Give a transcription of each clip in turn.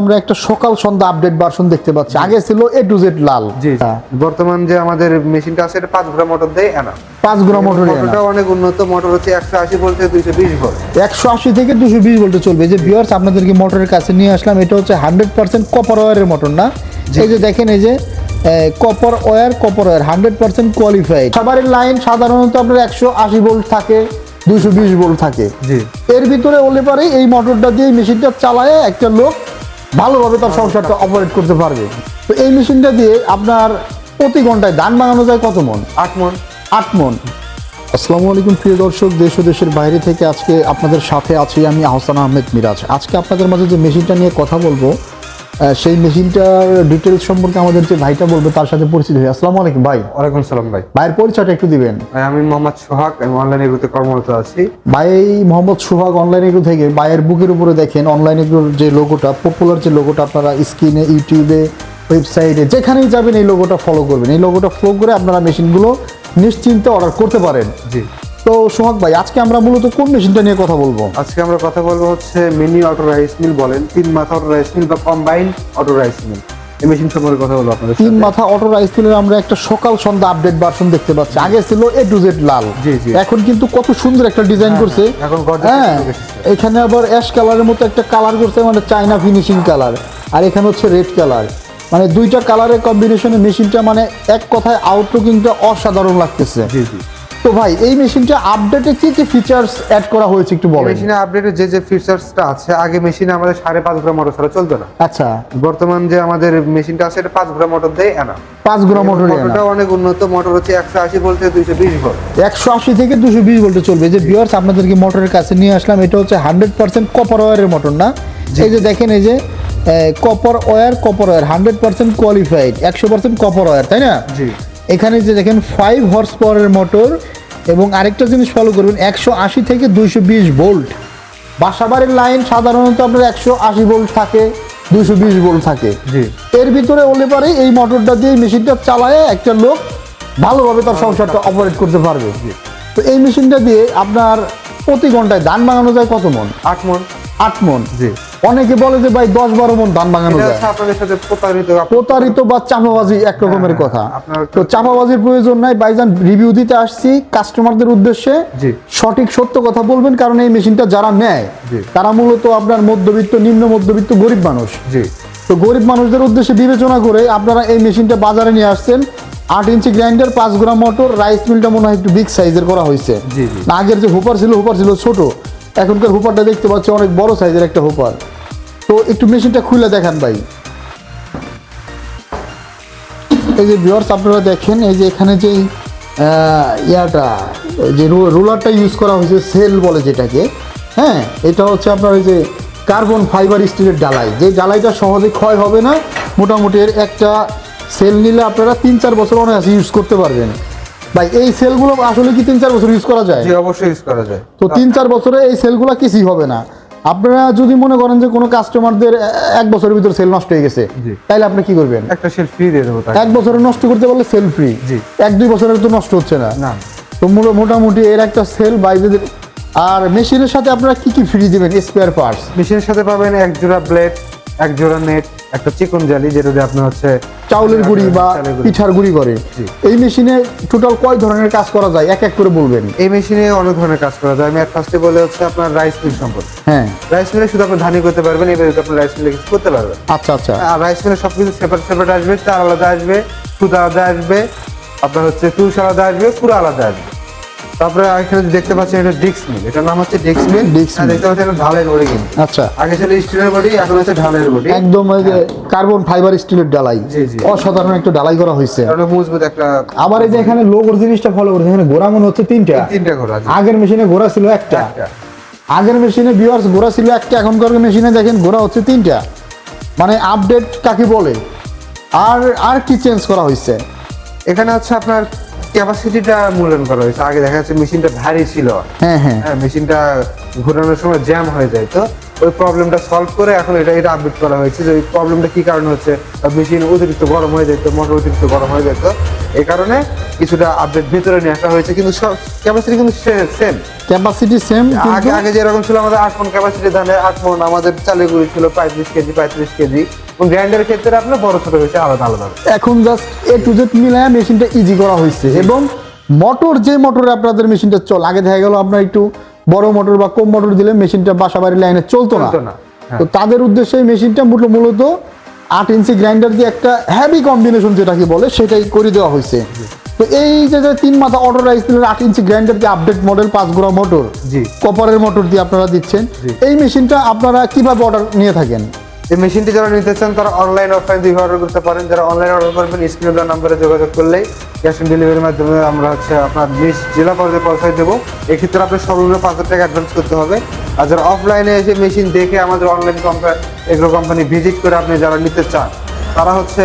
আমরা একটা সকাল সন্ধ্যা আপডেট ভার্সন দেখতে পাচ্ছি। আগে ছিল এ টু জেড লাল। জি হ্যাঁ, বর্তমান যে আমাদের মেশিনটা আছে এটা পাঁচ ঘোড়া মোটর দেয় এনা। পাঁচ গুণা মোটর মোটরটা অনেক উন্নত। মোটর হচ্ছে একশো আশি ভোল্টে দুইশো বিশ ভোল্ট একশো আশি থেকে দুশো বিশ ভোল্টে চলবে। যে বিয়ার্স আপনাদেরকে মোটরের কাছে নিয়ে আসলাম এটা হচ্ছে হান্ড্রেড পার্সেন্ট কপার ওয়ারের মোটর না? এই যে দেখেন এই যে copper wire copper wire hundred percent qualified সবারই লাইন সাধারণত আপনার একশো আশি ভোল্ট থাকে। দুশো বিশ ভোল্ট থাকে। জি। এর ভিতরে হলে পারে এই মোটরটা দিয়ে মেশিনটা চালায় একটা লোক ভালোভাবে তার সংসারটা অপারেট করতে পারবে। তো এই মেশিনটা দিয়ে আপনার প্রতি ঘন্টায় ধান বানানো যায় কত মন? আট মন। আট মন। আসসালামু আলাইকুম প্রিয় দর্শক দেশ ও দেশের বাইরে থেকে আজকে আপনাদের সাথে আছি আমি আহসান আহমেদ মিরাজ। আজকে আপনাদের মাঝে যে মেশিনটা নিয়ে কথা বলব সেই মেশিনটার ডিটেলস সম্পর্কে আমাদের যে ভাইটা বলবে তার সাথে পরিচিত হই আসসালামু আলাইকুম ভাই। ওয়ালাইকুম সালাম ভাই। ভাইয়ের পরিচয়টা একটু দিবেন। ভাই, আমি মোহাম্মদ সোহাগ আমি অনলাইন এগুলোতে কর্মরত আছি। ভাই মোহাম্মদ সোহাগ অনলাইন এগ্রো থেকে ভাইয়ের বুকের উপরে দেখেন অনলাইন এগ্রোর যে লোগোটা পপুলার যে লোগোটা আপনারা স্ক্রিনে ইউটিউবে ওয়েবসাইটে যেখানেই যাবেন এই লোগোটা ফলো করবেন। এই লোগোটা ফলো করে আপনারা মেশিনগুলো নিশ্চিন্তে অর্ডার করতে পারেন। জি। তো সোহাগ ভাই আজকে আমরা মূলত কোন মেশিনটা নিয়ে কথা বলব? আজকে আমরা কথা বলব হচ্ছে মিনি অটো রাইস মিল বলেন তিন মাথা অটো রাইস মিল বা কম্বাইন অটো রাইস মিল। এই মেশিন সম্পর্কে কথা বলব আপনাদের তিন মাথা অটো রাইস মিলের আমরা একটা সকাল সন্ধ্যা আপডেট ভার্সন দেখতে পাচ্ছি। আগে ছিল এ টু জেড লাল। জি, জি। এখন কিন্তু কত সুন্দর একটা ডিজাইন করছে। হ্যাঁ, এখন হ্যাঁ। এখানে আবার অ্যাশ কালারের মতো একটা কালার করছে মানে চাইনা ফিনিশিং কালার আর এখানে হচ্ছে রেড কালার মানে দুইটা কালারের কম্বিনেশনে মেশিনটা মানে এক কথায় আউটলুকিংটা অসাধারণ লাগতেছে। জি জি। তো ভাই এই মেশিনটা আপডেটে কি কি ফিচার্স অ্যাড করা হয়েছে একটু বলেন। মেশিনে আপডেটের যে যে ফিচার্সটা আছে আগে মেশিনে আমাদের সাড়ে পাঁচ ঘোড়া মোটর ছাড়া চলতো না। আচ্ছা। বর্তমান যে আমাদের মেশিনটা আছে এটা পাঁচ গ্রাম মোটর দেয় এনা। পাঁচ গ্রাম মোটর মোটরটা অনেক উন্নত মোটর হচ্ছে একশো আশি ভোল্টে দুইশো বিশ ভোল্ট একশো আশি থেকে দুশো বিশ ভোল্টে চলবে। এই যে বিয়ার্স আপনাদেরকে মোটরের কাছে নিয়ে আসলাম এটা হচ্ছে হান্ড্রেড পার্সেন্ট কপার ওয়ারের মোটর না? এই যে দেখেন এই যে copper wire copper wire hundred percent qualified একশো পার্সেন্ট কপার ওয়ার তাই না? জি। এখানে যে দেখেন ফাইভ হর্স পাওয়ারের মোটর এবং আরেকটা জিনিস ফলো করবেন একশো আশি থেকে দুইশো বিশ ভোল্ট বাসাবাড়ির লাইন সাধারণত আপনার একশো আশি ভোল্ট থাকে দুইশো বিশ ভোল্ট থাকে। এর ভিতরে হলে পারে এই মোটরটা দিয়ে মেশিনটা চালায় একটা লোক ভালোভাবে তার সংসারটা অপারেট করতে পারবে। তো এই মেশিনটা দিয়ে আপনার প্রতি ঘন্টায় ধান বানানো যায় কত মন? আট মন। আট মন। জি। অনেকে বলে যে ভাই দশ বারো মন ধান বানানো যায়। প্রতারিত বা চাপাবাজি এক রকমের হ্যাঁ, কথা। তো চাপাবাজির প্রয়োজন নাই। বাইজান রিভিউ দিতে আসছি কাস্টমারদের উদ্দেশ্যে। সঠিক সত্য কথা বলবেন কারণ এই মেশিনটা যারা নেয় তারা মূলত আপনার মধ্যবিত্ত নিম্ন মধ্যবিত্ত গরিব মানুষ। তো গরিব মানুষদের উদ্দেশ্যে বিবেচনা করে আপনারা এই মেশিনটা বাজারে নিয়ে আসছেন। আট ইঞ্চি গ্রাইন্ডার পাঁচ গ্রাম মোটর রাইস মিলটা মনে হয় একটু বিগ সাইজের করা হয়েছে। আগের যে হুপার ছিল হুপার ছিল ছোট। এখনকার হুপারটা দেখতে পাচ্ছি অনেক বড় সাইজের একটা হুপার তো একটু মেশিনটা খুলে দেখান ভাই। এই যে ভিউয়ার্স আপনারা দেখেন এই যে এখানে যে ইয়াটা যে রোলারটা ইউজ করা হয়েছে সেল বলে যেটাকে হ্যাঁ? এটা হচ্ছে আপনার ওই যে কার্বন ফাইবার স্টিলের ডালাই যে ডালাইটা সহজে ক্ষয় হবে না মোটামুটি এর একটা সেল নিলে আপনারা তিন চার বছর অনায়াসে ইউজ করতে পারবেন। ভাই এই সেলগুলো আসলে কি তিন চার বছর ইউজ করা যায়? অবশ্যই ইউজ করা যায়। তো তিন চার বছরে এই সেলগুলো কিছুই হবে না। আপনারা যদি মনে করেন যে কোনো কাস্টমারদের এক বছরের ভিতরে সেল নষ্ট হয়ে গেছে তাহলে আপনি কি করবেন? একটা সেল ফ্রি দিয়ে দেবো এক বছরে নষ্ট করতে পারলে সেল ফ্রি এক দুই বছরের তো নষ্ট হচ্ছে না। না। তো মোটামুটি এর একটা সেল বাইরেদের আর মেশিনের সাথে আপনারা কি কি ফ্রি দিবেন? স্পেয়ার পার্টস মেশিনের সাথে পাবেন এক জোড়া ব্লেড এক জোড়া নেট একটা চিকন জালি যেটা দিয়ে আপনার হচ্ছে চাউলের গুঁড়ি বা। পিঠার গুঁড়ি করে। এই মেশিনে টোটাল কয় ধরনের কাজ করা যায়? এক এক করে বলবেন। এই মেশিনে অনেক ধরনের কাজ করা যায়। আমি এক ফার্স্টে বলে হচ্ছে আপনার রাইস মিল সম্পর্কে। হ্যাঁ। রাইস মিলে শুধু আপনি ধানি করতে পারবেন এবার আপনি রাইস মিলে কিছু করতে পারবেন। আচ্ছা আচ্ছা। আর রাইস মিলে সবকিছু সেপারেট সেপারেট আসবে তার আলাদা আসবে সুদা আলাদা আসবে আপনার হচ্ছে তুষ আলাদা আসবে পুরো আলাদা আসবে। তারপরে এখানে দেখতে পাচ্ছেন এটা ডিক্স মিল এটার নাম হচ্ছে ডিক্স মিল Dix mill। দেখতে পাচ্ছেন এটা ঢালের অরিজিন আচ্ছা। আগে ছিল স্টিলের বডি এখন হচ্ছে ঢালের বডি। একদম ওই যে কার্বন ফাইবার স্টিলের ডালাই জি, জি। অসাধারণ একটা ডালাই করা হয়েছে। অনেক মজবুত একটা আবার এই যে এখানে লোগোর জিনিসটা ফলো করছে এখানে গোড়া মনে হচ্ছে তিনটা। তিনটা আছে আগের মেশিনে ঘোড়া ছিল একটা। আগের মেশিনে ভিউয়ার্স ঘোড়া ছিল একটা এখনকার মেশিনে দেখেন ঘোড়া হচ্ছে তিনটা। মানে আপডেট কাকে বলে? আর আর কি চেঞ্জ করা হয়েছে? এখানে হচ্ছে আপনার ক্যাপাসিটিটা মূল্যায়ন করা হয়েছে। আগে দেখা যাচ্ছে মেশিনটা ভারী ছিল। হ্যাঁ হ্যাঁ। হ্যাঁ মেশিনটা ঘোরানোর সময় জ্যাম হয়ে যায়। তো ওই প্রবলেমটা সলভ করে এখন এটা এটা আপডেট করা হয়েছে যে ওই প্রবলেমটা কী কারণে হচ্ছে? মেশিন অতিরিক্ত গরম হয়ে যেত মোটর অতিরিক্ত গরম হয়ে যেত এই কারণে কিছুটা আপডেট ভেতরে নিয়ে আসা হয়েছে কিন্তু সব ক্যাপাসিটি কিন্তু সেম ক্যাপাসিটি সেম আগে আগে যেরকম ছিল আমাদের আট মন ক্যাপাসিটি ধানের আট মন আমাদের চালেগুলি ছিল পঁয়ত্রিশ কেজি পঁয়ত্রিশ কেজি। এবং গ্রাইন্ডারের ক্ষেত্রে আপনার বড় ছোট হয়েছে আলাদা আলাদা। এখন জাস্ট এ টু জেড মিলায় মেশিনটা ইজি করা হয়েছে। এবং মোটর যে মোটরে আপনাদের মেশিনটা চল আগে দেখা গেল আপনার একটু বড় মোটর বা কম মোটর দিলে মেশিনটা বাসা বাড়ির লাইনে চলতো না হ্যাঁ। তো তাদের উদ্দেশ্যে মেশিনটা মূল- মূলত আট ইঞ্চি গ্রাইন্ডার দিয়ে একটা হ্যাভি কম্বিনেশন যেটাকে বলে সেটাই করে দেওয়া হয়েছে। তো এই যে যে তিন মাথা অটো রাইস মিলের আট ইঞ্চি গ্রাইন্ডার দিয়ে আপডেট মডেল পাঁচ গোড়া মোটর জি। কপারের মোটর দিয়ে আপনারা দিচ্ছেন। এই মেশিনটা আপনারা কীভাবে অর্ডার নিয়ে থাকেন? এই মেশিনটি যারা নিতে চান তারা অনলাইন অফলাইন দুই অর্ডার করতে পারেন। যারা অনলাইন অর্ডার করবেন স্ক্রিনে দেওয়া নাম্বারে যোগাযোগ করলেই ক্যাশ অন ডেলিভারির মাধ্যমে আমরা হচ্ছে আপনার নিজ জেলা পর্যায়ে পৌঁছায় দেবো। এক্ষেত্রে আপনার সর্বনিম্ন পাঁচ হাজার টাকা অ্যাডভান্স করতে হবে। আর যারা অফলাইনে এসে মেশিন দেখে আমাদের online company agro company visit করে আপনি যারা নিতে চান তারা হচ্ছে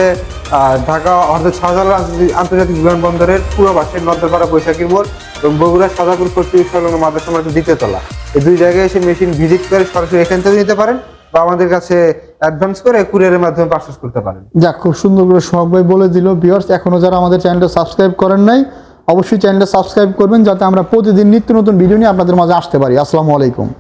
ঢাকা অর্ধ শাহজালাল আন্তর্জাতিক- বিমানবন্দরের পুরো বাসের নদ্দপাড়া বৈশাখী মোড় এবং বগুড়া সাজাপুর কর্তৃক সংলগ্ন মাদ্রাসা মাঠে দ্বিতীয় তলা। এই দুই জায়গায় এসে মেশিন ভিজিট করে সরাসরি এখান থেকে নিতে পারেন বা আমাদের কাছে অ্যাডভান্স করে কুরিয়ারের মাধ্যমে পারচেস করতে পারেন। যাক, খুব সুন্দর করে সোহাগ বলে দিল ভিউয়ার্স এখনও যারা আমাদের চ্যানেলটা সাবস্ক্রাইব করেন নাই, অবশ্যই চ্যানেলটা সাবস্ক্রাইব করবেন যাতে আমরা প্রতিদিন নিত্য নতুন ভিডিও নিয়ে আপনাদের মাঝে আসতে পারি। আসসালামু আলাইকুম।